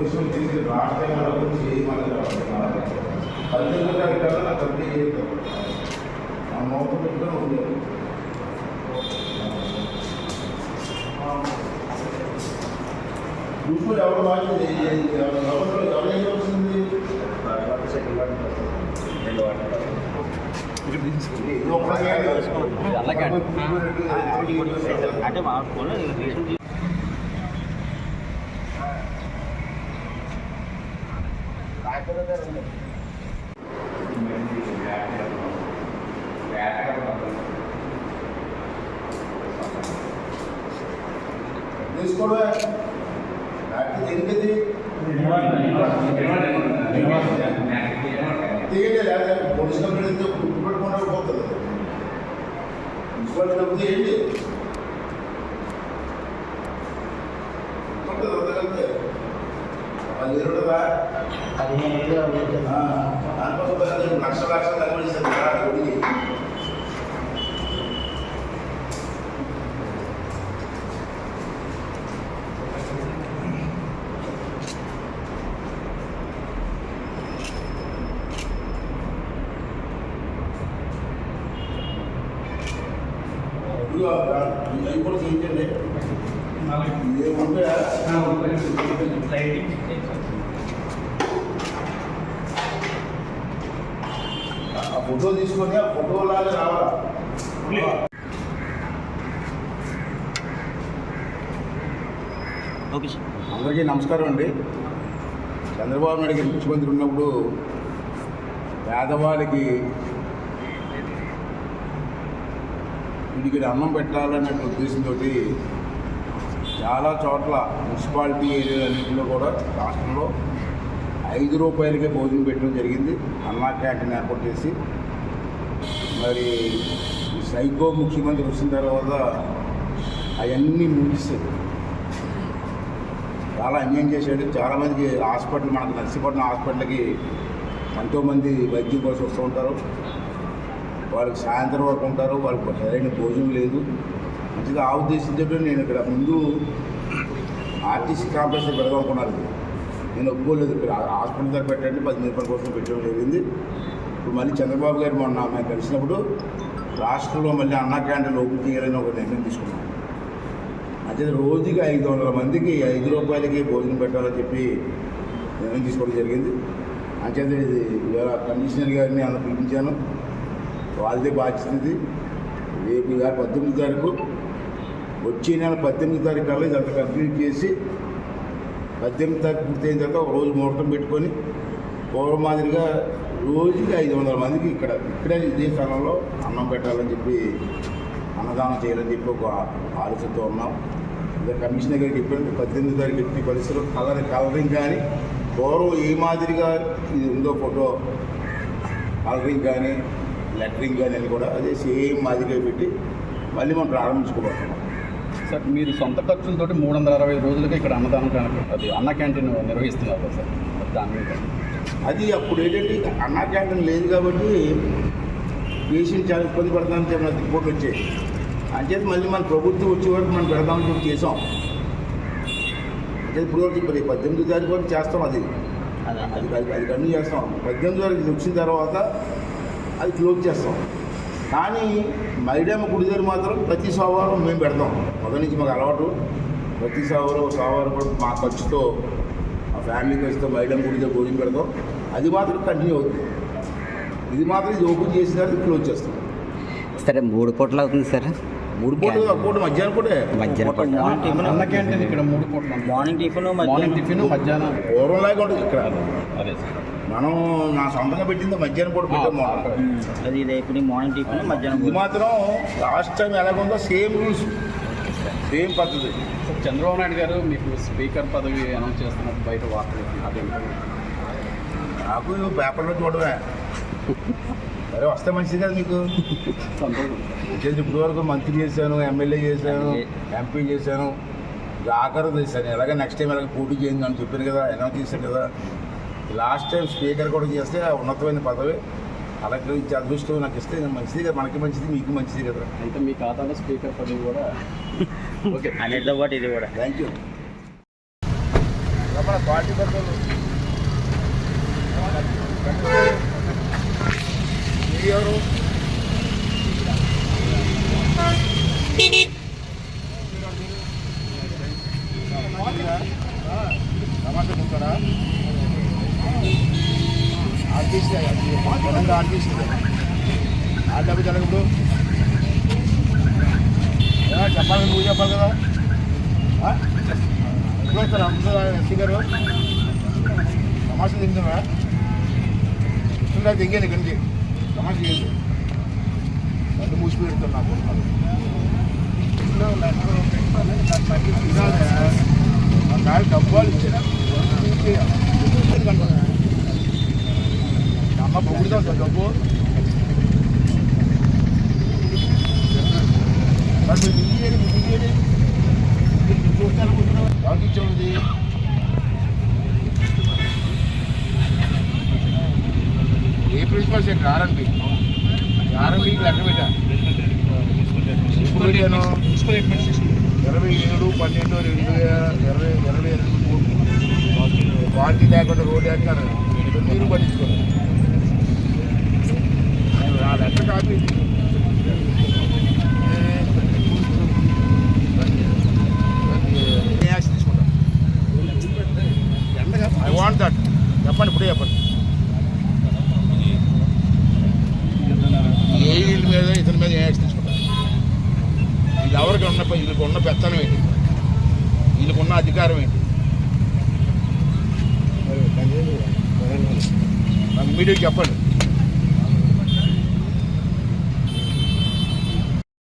విషయం తీసి రాష్ట్రం వరకు చేయమని పద్దెనిమిది తారీఖు కల్లా నాకు కంప్లీట్ చేస్తాను ఆ మోసం పెట్టుకొని ఉండేది చూసుకొని ఎవరు బాధ్యత ఎవరు ఎవరు ఏం వస్తుంది అంటే మా ఫోన్ రీసెంట్ తీసుకోవడమే. నాకు తెలియదు తీయండి లేదా పోలీస్ కంప్లైంట్ అయితే గుర్తు పెట్టుకుంటే పోతుంది. మున్సిపాలిటీ డబ్బు తీయండి. ఉంటుంది వదలగలితే వాళ్ళు ఎరుడరా దానికోసం పెద్ద లక్ష లక్షలు తగ్గించారు కదా ఆ ఫోటో తీసుకొని ఆ ఫోటో లాగా రావాలా ఓకే సార్. అందరికీ నమస్కారం అండి. చంద్రబాబు నాయుడు గారు ముఖ్యమంత్రి ఉన్నప్పుడు పేదవాడికి వీడికి అన్నం పెట్టాలనే ఉద్దేశంతో చాలా చోట్ల మున్సిపాలిటీ ఏరియాలన్నింటిలో కూడా రాష్ట్రంలో ఐదు రూపాయలకే భోజనం పెట్టడం జరిగింది. అన్నా క్యాంటీన్ ఏర్పాటు చేసి మరి సైకో ముఖ్యమంత్రి వచ్చిన తర్వాత అవన్నీ ముగిస్తాయి చాలా అన్యాయం చేశాడు. చాలామందికి హాస్పిటల్ మనకు నర్సీపట్నం హాస్పిటల్కి ఎంతోమంది వైద్యం కోసం వస్తూ ఉంటారు. వాళ్ళకి సాయంత్రం వరకు ఉంటారు. వాళ్ళకి సరైన భోజనం లేదు. ఇది ఆ ఉద్దేశంతో నేను ఇక్కడ ముందు ఆర్టీసీ కాంప్లెక్స్ పెడదామనుకున్నాను నేను ఒప్పుకోలేదు ఇక్కడ. హాస్పిటల్ దగ్గర పెట్టండి పది రూపాయల కోసం పెట్టడం జరిగింది. ఇప్పుడు మళ్ళీ చంద్రబాబు గారు మొన్న మేము కలిసినప్పుడు రాష్ట్రంలో మళ్ళీ అన్నా క్యాంటీన్లు ఓపెన్ చేయాలని ఒక నిర్ణయం తీసుకున్నాం. అంటే రోజుకి ఐదు వందల మందికి ఐదు రూపాయలకి భోజనం పెట్టాలని చెప్పి నిర్ణయం తీసుకోవడం జరిగింది. అంచేత ఇది ఇవాళ కమిషనర్ గారిని అలా పిలిపించాను. వాళ్ళదే బాధ్యత ఇది. రేపు ఇవాళ పద్దెనిమిది తారీఖు వచ్చే నెల పద్దెనిమిది తారీఖు కల్లా ఇదంతా కంప్లీట్ చేసి పద్దెనిమిది తారీఖు పూర్తయిన తర్వాత ఒక రోజు ముహూర్తం పెట్టుకొని పూర్వం మాదిరిగా రోజుకి ఐదు వందల మందికి ఇక్కడ ఇక్కడే ఇదే స్థలంలో అన్నం పెట్టాలని చెప్పి అన్నదానం చేయాలని చెప్పి ఒక ఆలోచనతో ఉన్నాం. ఇంకా కమిషనర్ గారికి చెప్పినట్టు పద్దెనిమిది తారీఖు ఎట్టి పరిస్థితులు కలర్ కలరింగ్ కానీ పూర్వం ఏ మాదిరిగా ఇది ఉందో ఫోటో కలరింగ్ కానీ లెటరింగ్ కానీ అని కూడా అదే సేమ్ మాదిరిగా పెట్టి మళ్ళీ మనం ప్రారంభించుకోబోతున్నాం. సార్ మీరు సొంత ఖర్చులతోటి మూడు వందల అరవై రోజులకి ఇక్కడ అన్నదానం కనుక అది అన్న క్యాంటీన్ నిర్వహిస్తున్నారు కదా సార్ దాని మీద. అది అప్పుడు ఏంటంటే అన్నా క్యాంటీన్ లేదు కాబట్టి పేషెంట్ చాలా ఇబ్బంది పడతామని చెప్పిన రిపోర్ట్ వచ్చాయి అంచేత మళ్ళీ మన ప్రభుత్వం వచ్చే వరకు మనం పెడదామని చెప్పి చేసాం. అంటే ఇప్పుడు వరకు ఇప్పుడు పద్దెనిమిది తారీఖు వరకు చేస్తాం అది. అదే అది. కంటిన్యూ చేస్తాం. పద్దెనిమిది వరకు ఇది వచ్చిన తర్వాత అది క్లోజ్ చేస్తాం. కానీ మైడమ్మ గుడి దగ్గర మాత్రం ప్రతి సోమవారం మేము పెడతాం. మొదటి నుంచి మాకు అలవాటు. ప్రతి సోమవారం సోమవారం కూడా మా ఖర్చుతో మా ఫ్యామిలీ ఖర్చుతో మైడమ్మ గుడి దగ్గర భోజనం పెడతాం. అది మాత్రం కంటిన్యూ అవుతుంది. ఇది మాత్రం ఇది ఓపెన్ చేసిన తర్వాత క్లోజ్ చేస్తాం. సరే మూడు పూటలు అవుతుంది సార్. మూడు పూట ఒక పూట మధ్యాహ్నం పూటే. మధ్యాహ్నం ఇక్కడ మూడు పూటలు? ఉంది. మార్నింగ్ టిఫిన్ మార్నింగ్ టిఫిన్ మధ్యాహ్నం. పూర్వంలాగా ఉంటుంది ఇక్కడ. అదే సార్. మనం నా సొంతంగా పెట్టింది మధ్యాహ్నం పూట పెట్టాం రేపు మార్నింగ్ టిఫిన్ మధ్యాహ్నం ఇది మాత్రం లాస్ట్ టైం ఎలాగుందో సేమ్ రూల్స్ సేమ్ పద్ధతి. చంద్రబాబు నాయుడు గారు మీకు స్పీకర్ పదవి అనౌన్స్ చేస్తున్నట్టు బయట వార్తలు అదే నాకు పేపర్లో చూడమే. సరే వస్తే మంచిది కదా మీకు సంతోషం. చేసి ఇప్పుడు వరకు మంత్రి చేశాను ఎమ్మెల్యే చేశాను ఎంపీ చేశాను ఇది ఆఖరు చేశాను. ఎలాగ నెక్స్ట్ టైం ఎలాగ పోటీ చేయండి అని చెప్పాను కదా అనౌన్స్ చేశాను కదా. లాస్ట్ టైం స్పీకర్ కూడా చేస్తే ఆ ఉన్నతమైన పదవి. అలాగే ఇచ్చే అదృష్టం నాకు ఇస్తే మంచిది కదా మనకి మంచిది మీకు మంచిది కదా. అయితే మీ ఖాతాలో స్పీకర్ పదవి కూడా. ఓకే. అన్నిటితో పాటు ఇది కూడా. థ్యాంక్ యూ మన పార్టీ పద్ధతులు ఎవరు? ఆర్టీసీ ఆర్టీసీ ఆర్డబ్ల్యూ జరగదు చెప్పాలి నువ్వు చెప్పాలి కదా. ఆ? ఎప్పుడు వస్తారా ఎస్సీ గారు? సమాచారం తింటున్నా ఇస్తుందా దిగాను ఇక్కడి నుంచి సమాచారం చేయదు నన్ను మూసి పెడుతున్నా నాకు డబ్బాలు ఇచ్చారా అమ్మ డబ్బు మరి మీరు దిగేయండి మీరు ఎవరికి ఇచ్చేది ఏ ప్రిన్సిపల్ ఆర్ఎన్బి ఆర్ఎన్బికి లెక్క పెట్టాను ఇరవై ఏడు పన్నెండు రెండు వేల ఇరవై ఇరవై మూడు క్వాలిటీ లేకుండా రోడ్ వేస్తారు మీరు పట్టించుకోండి ఆ లెక్క కాపీ ఐ వాంట్ దట్ చెప్పండి ఇప్పుడే చెప్పండి. ఏ వీళ్ళ మీద ఇతని మీద ఏ యాక్షన్ తీసుకుంటారు? ఇది ఎవరికి ఉన్న వీళ్ళకి ఉన్న పెత్తనం ఏంటి? వీళ్ళకి ఉన్న అధికారం ఏంటి? నాకు మీడియాకి చెప్పండి.